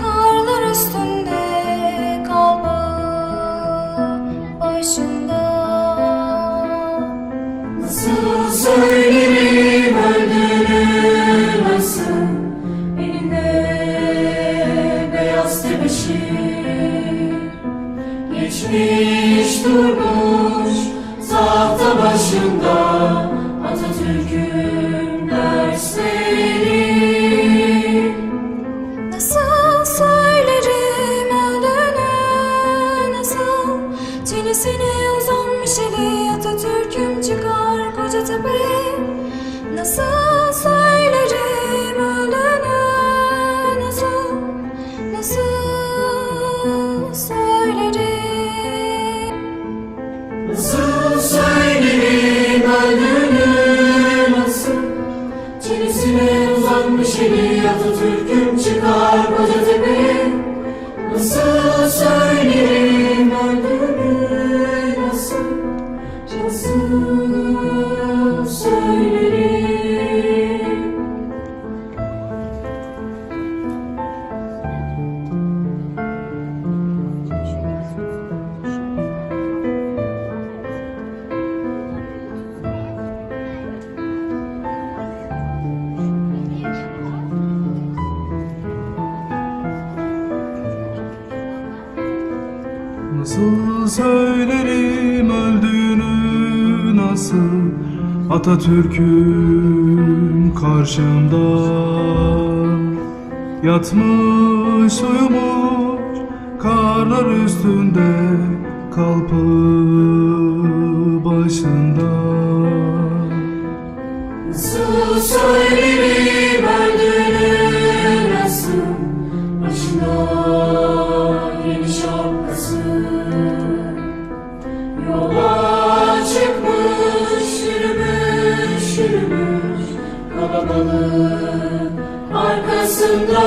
Karlar üstünde kalbim başında. Nasıl söylerim nasıl Elinde beyaz tebeşir Geçmiş durmuş tahta başında Atatürk'ün dersleri Çenesine uzanmış eli Atatürk'üm çıkar koca Nasıl söylerim öldüğünü nasıl Nasıl söylerim? Nasıl söylerim öldüğünü nasıl? Çenesine uzanmış eli Atatürk'üm çıkar koca Nasıl söylerim Nasıl söylerim öldüğünü nasıl Atatürk'ün karşımda? Yatmış uyumuş karlar üstünde Kalpı başında. Nasıl söylerim Yola çıkmış yürümüş yürümüş. Kalabalık arkasında.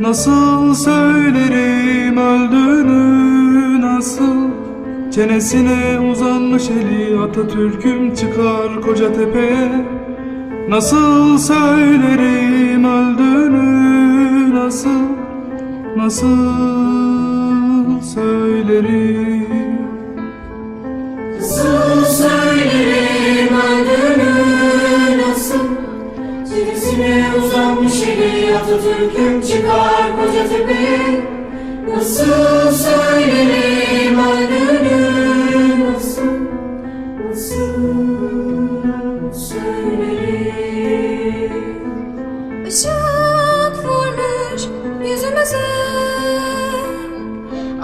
Nasıl söylerim öldüğünü nasıl? Çenesine uzanmış eli Atatürk'üm çıkar koca tepeye. Nasıl söylerim öldüğünü nasıl? Nasıl söylerim Nasıl söylerim öldüğünü nasıl? Çenesine uzanmış eli Atatürk'üm çıkar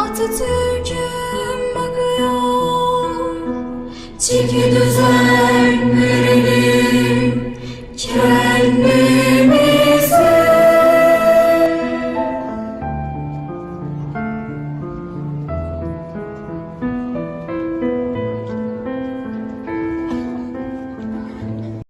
Atatürk'üm bakıyor. Çeki düzen